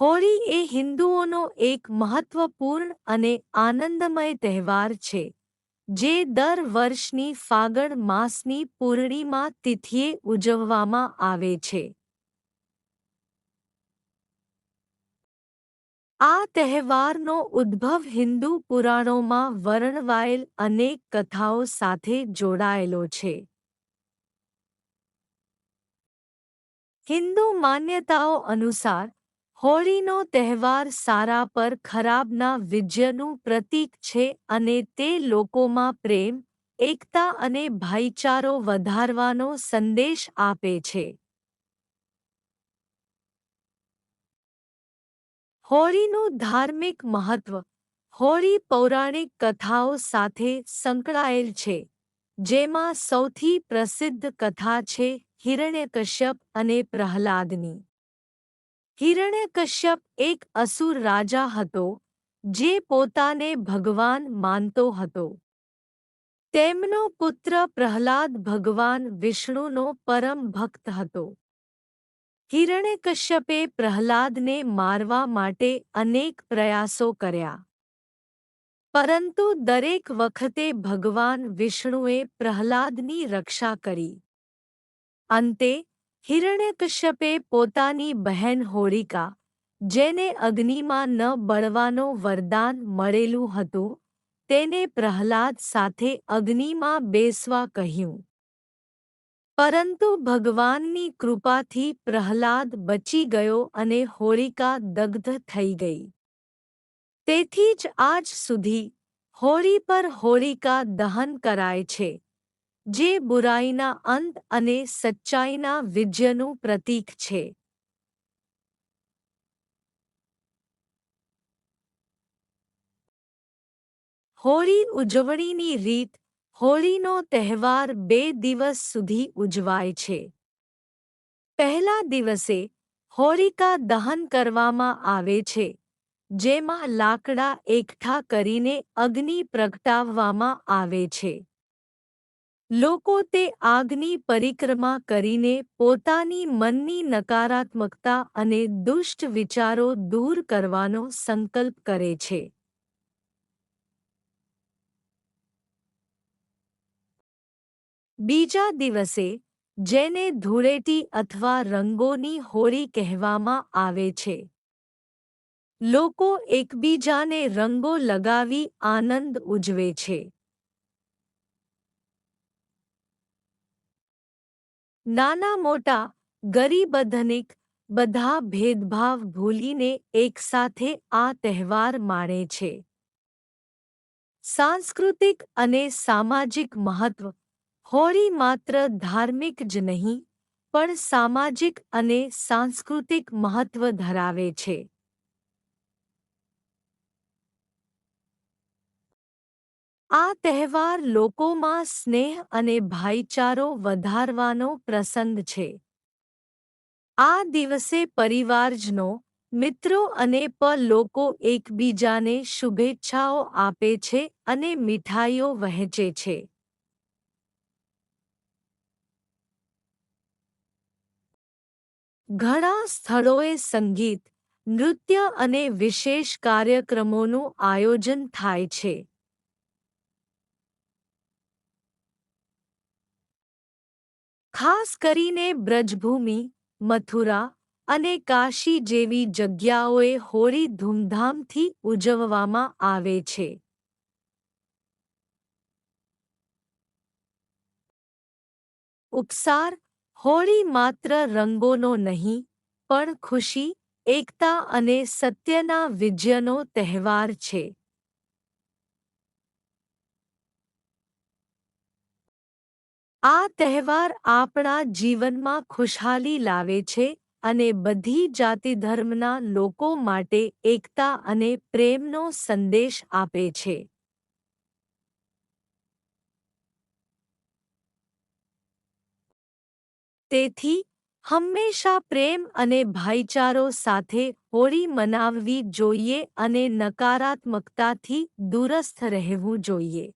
હોળી એ હિન્દુઓનો એક મહત્વપૂર્ણ અને આનંદમય તહેવાર છે, જે દર વર્ષની ફાગણ માસની પૂર્ણિમા તિથિએ ઉજવવામાં આવે છે. આ તહેવારનો ઉદ્ભવ હિન્દુ પુરાણોમાં વર્ણવાયેલ અનેક કથાઓ સાથે જોડાયેલો છે. હિન્દુ માન્યતાઓ અનુસાર હોળીનો તહેવાર સારા પર ખરાબના વિજયનું પ્રતીક છે અને તે લોકોમાં પ્રેમ, એકતા અને ભાઈચારો વધારવાનો સંદેશ આપે છે. હોળીનું ધાર્મિક મહત્વ, હોળી પૌરાણિક કથાઓ સાથે સંકળાયેલ છે, જેમાં સૌથી પ્રસિદ્ધ કથા છે હિરણ્યકશ્યપ અને પ્રહલાદની. હિરણ્યકશ્યપ એક અસુર રાજા હતો, જે પોતાને ભગવાન માનતો હતો. તેમનો પુત્ર પ્રહલાદ ભગવાન વિષ્ણુનો પરમ ભક્ત હતો. હિરણ્યકશ્યપે પ્રહલાદને મારવા માટે અનેક પ્રયાસો કર્યા. પરંતુ દરેક વખતે ભગવાન વિષ્ણુએ પ્રહલાદની રક્ષા કરી. અંતે હિરણ્યકશ્યપે પોતાની બહેન હોળિકા જેને અગ્નિમાં ન બળવાનો વરદાન મળેલું હતું, તેને પ્રહલાદ સાથે અગ્નિમાં બેસવા કહ્યું. પરંતુ ભગવાનની કૃપાથી પ્રહલાદ બચી ગયો અને હોળિકા દગ્ધ થઈ ગઈ. તેથી જ આજ સુધી હોળી પર હોળિકા દહન કરાય છે. જે બુરાઈના અંત અને સચ્ચાઈના વિજયનું પ્રતીક છે. હોળી ઉજવણીની રીત હોળીનો તહેવાર બે દિવસ સુધી ઉજવાય છે. પહેલા દિવસે હોળિકા દહન કરવામાં આવે છે, જેમાં લાકડા એકઠા કરીને અગ્નિ પ્રગટાવવામાં આવે છે. લોકો તે આગની પરિક્રમા કરીને પોતાની મનની નકારાત્મકતા અને દુષ્ટ વિચારો દૂર કરવાનો સંકલ્પ કરે છે. બીજા દિવસે, જેને ધૂળેટી અથવા રંગોની હોળી કહેવામાં આવે છે, લોકો એકબીજાને રંગો લગાવી આનંદ ઉજવે છે. નાના મોટા, ગરીબ ધનિક બધા ભેદભાવ ભૂલીને એકસાથે આ તહેવાર માણે છે. સાંસ્કૃતિક અને સામાજિક મહત્વ હોળી માત્ર ધાર્મિક જ નહીં, પણ સામાજિક અને સાંસ્કૃતિક મહત્વ ધરાવે છે. આ તહેવાર લોકોમાં સ્નેહ અને ભાઈચારો વધારવાનો પ્રસંગ છે. આ દિવસે પરિવારજનો, મિત્રો અને પ લોકો એકબીજાને શુભેચ્છાઓ આપે છે અને મીઠાઈઓ વહેંચે છે. ઘણા સ્થળોએ સંગીત, નૃત્ય અને વિશેષ કાર્યક્રમોનું આયોજન થાય છે. ખાસ કરીને બ્રજભૂમિ, મથુરા અને કાશી જેવી જગ્યાઓએ હોળી ધૂમધામથી ઉજવવામાં આવે છે. ઉપસાર, હોળી માત્ર રંગોનો નહીં, પણ ખુશી, એકતા અને સત્યના વિજયનો તહેવાર છે. આ તહેવાર આપણા જીવનમાં ખુશહાલી લાવે છે અને બધી જાતિ ધર્મના લોકો માટે એકતા અને પ્રેમનો સંદેશ આપે છે. તેથી, હંમેશા પ્રેમ અને ભાઈચારો સાથે હોળી મનાવવી જોઈએ અને નકારાત્મકતાથી દૂરસ્થ રહેવું જોઈએ.